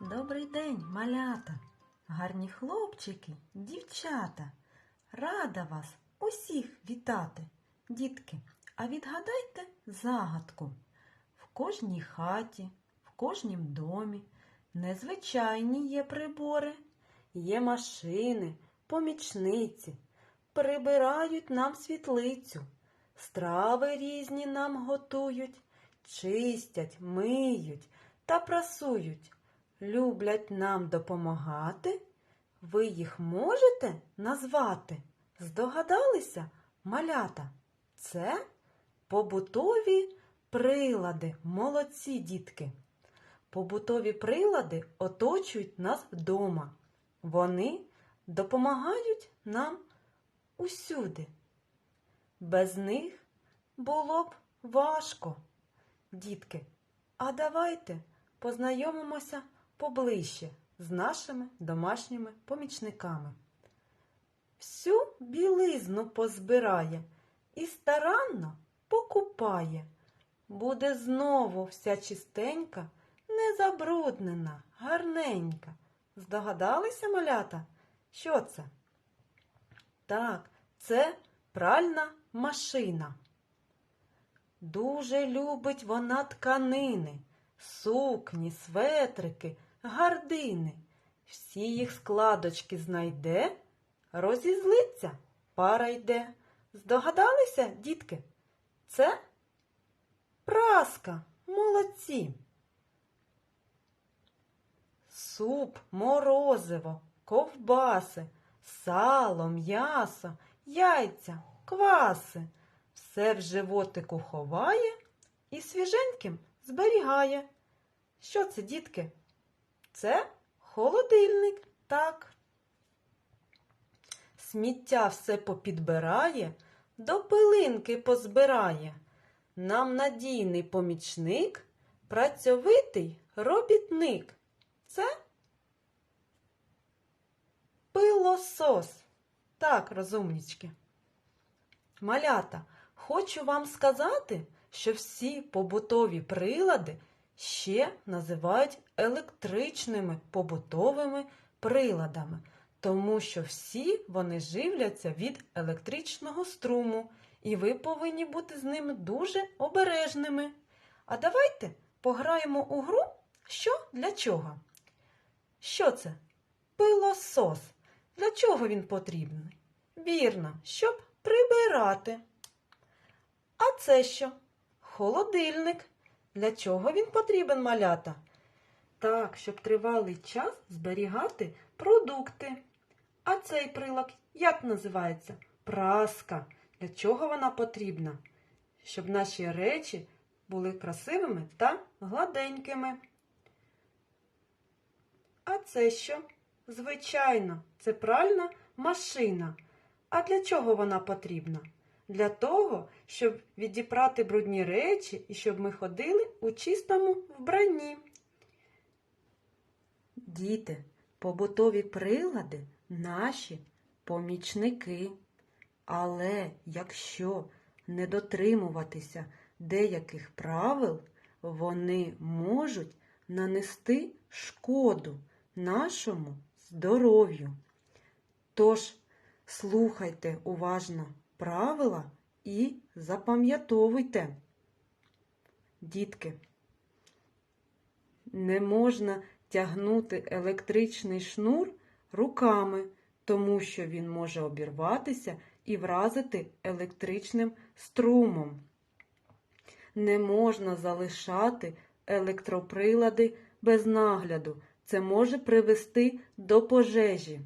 Добрий день, малята, гарні хлопчики, дівчата. Рада вас усіх вітати. Дітки, а відгадайте загадку. В кожній хаті, в кожнім домі незвичайні є прибори, є машини, помічниці, прибирають нам світлицю, страви різні нам готують, чистять, миють та прасують люблять нам допомагати? Ви їх можете назвати? Здогадалися, малята? Це побутові прилади, молодці дітки. Побутові прилади оточують нас вдома. Вони допомагають нам усюди. Без них було б важко. Дітки, а давайте познайомимося поближче з нашими домашніми помічниками. Всю білизну позбирає і старанно покупає. Буде знову вся чистенька, незабруднена, гарненька. Здогадалися, малята? Що це? Так, це пральна машина. Дуже любить вона тканини, сукні, светрики, гардини. Всі їх складочки знайде, розізлиться, пара йде. Здогадалися, дітки? Це праска, молодці. Суп, морозиво, ковбаси, сало, м'ясо, яйця, кваси. Все в животику ховає і свіженьким зберігає. Що це, дітки? Це холодильник, так. Сміття все попідбирає, до пилинки позбирає. Нам надійний помічник, працьовитий робітник. Це пилосос. Так, розумнічки. Малята, хочу вам сказати, що всі побутові прилади ще називають електричними побутовими приладами, тому що всі вони живляться від електричного струму, і ви повинні бути з ними дуже обережними. А давайте пограємо у гру що для чого? Що це? Пилосос. Для чого він потрібний? Вірно, щоб прибирати. А це що? Холодильник. Для чого він потрібен малята? Так, щоб тривалий час зберігати продукти. А цей прилад як називається? Праска. Для чого вона потрібна? Щоб наші речі були красивими та гладенькими. А це що? Звичайно, це пральна машина. А для чого вона потрібна? Для того, щоб відіпрати брудні речі і щоб ми ходили у чистому вбранні. Діти, побутові прилади наші помічники. Але якщо не дотримуватися деяких правил, вони можуть нанести шкоду нашому здоров'ю. Тож, слухайте уважно правила і запам'ятовуйте. Дітки, не можна тягнути електричний шнур руками, тому що він може обірватися і вразити електричним струмом. Не можна залишати електроприлади без нагляду. Це може привести до пожежі.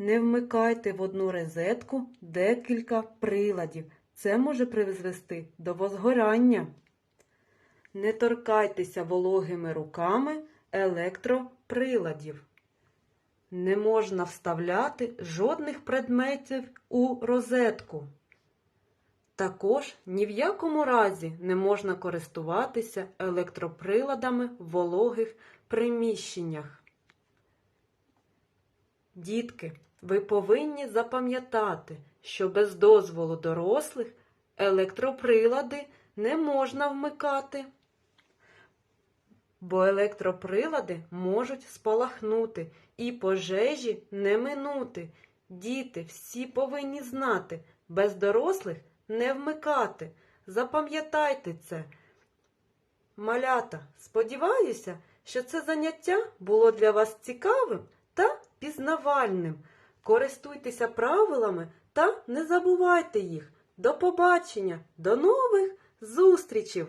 Не вмикайте в одну розетку декілька приладів. Це може призвести до возгорання. Не торкайтеся вологими руками електроприладів. Не можна вставляти жодних предметів у розетку. Також ні в якому разі не можна користуватися електроприладами в вологих приміщеннях. Дітки, ви повинні запам'ятати, що без дозволу дорослих електроприлади не можна вмикати. бо електроприлади можуть спалахнути і пожежі не минути. Діти всі повинні знати, без дорослих не вмикати. Запам'ятайте це. Малята, сподіваюся, що це заняття було для вас цікавим пізнавальним. Користуйтеся правилами та не забувайте їх. До побачення, до нових зустрічей!